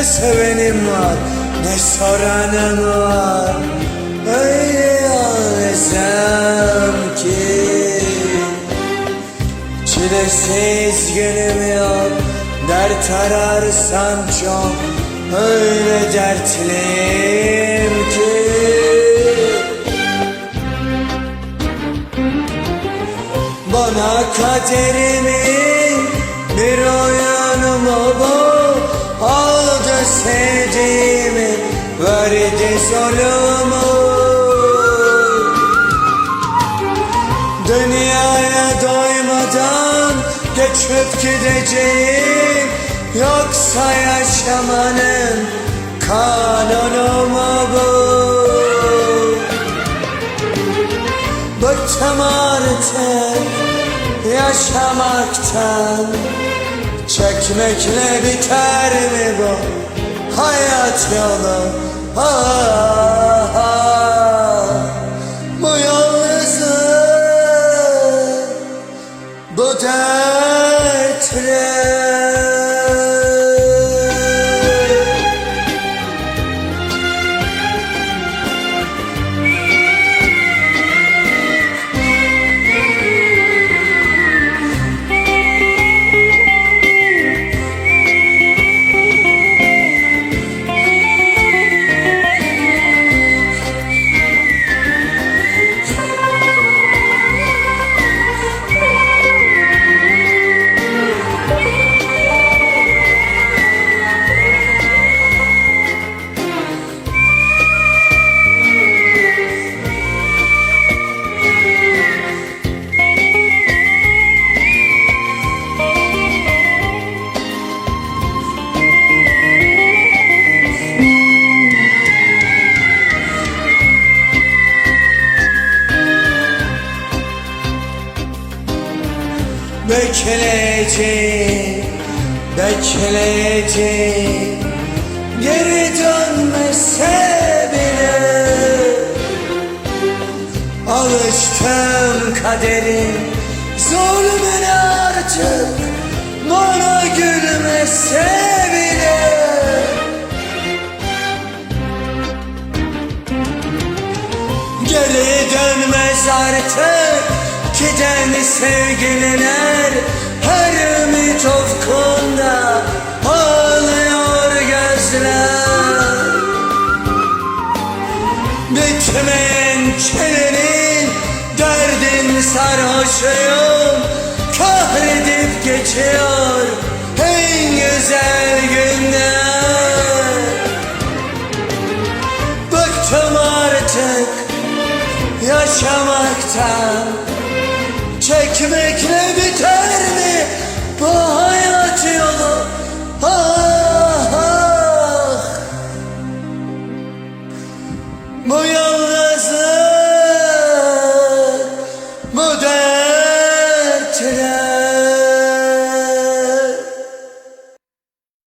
Ne sevenim var ne soranım var. Öyle yalnızım ki Çilesiz günüm yok Dert ararsan çok. Öyle dertliyim ki. Bana kaderimin verdi zulümü Dünyaya doymadan geçip gideceğim. Yoksa yaşamanın kanunu mu bu? Bıktım artık yaşamaktan. Çekmekle biter mi bu hayat yolu Ha Bekleyeceğim, bekleyeceğim. Geri dönmese bile Alıştım kaderin zulmüne artık Bana gülmese bile. Geri dönmez artık Giden sevgililer Her ümit ufkunda Ağlıyor gözler. Bitmeyen çilenin Derdin sarhoşuyum Kahredip geçiyor En güzel günler. Bıktım artık yaşamaktan Çekmekle biter mi bu hayat yolu? Ha.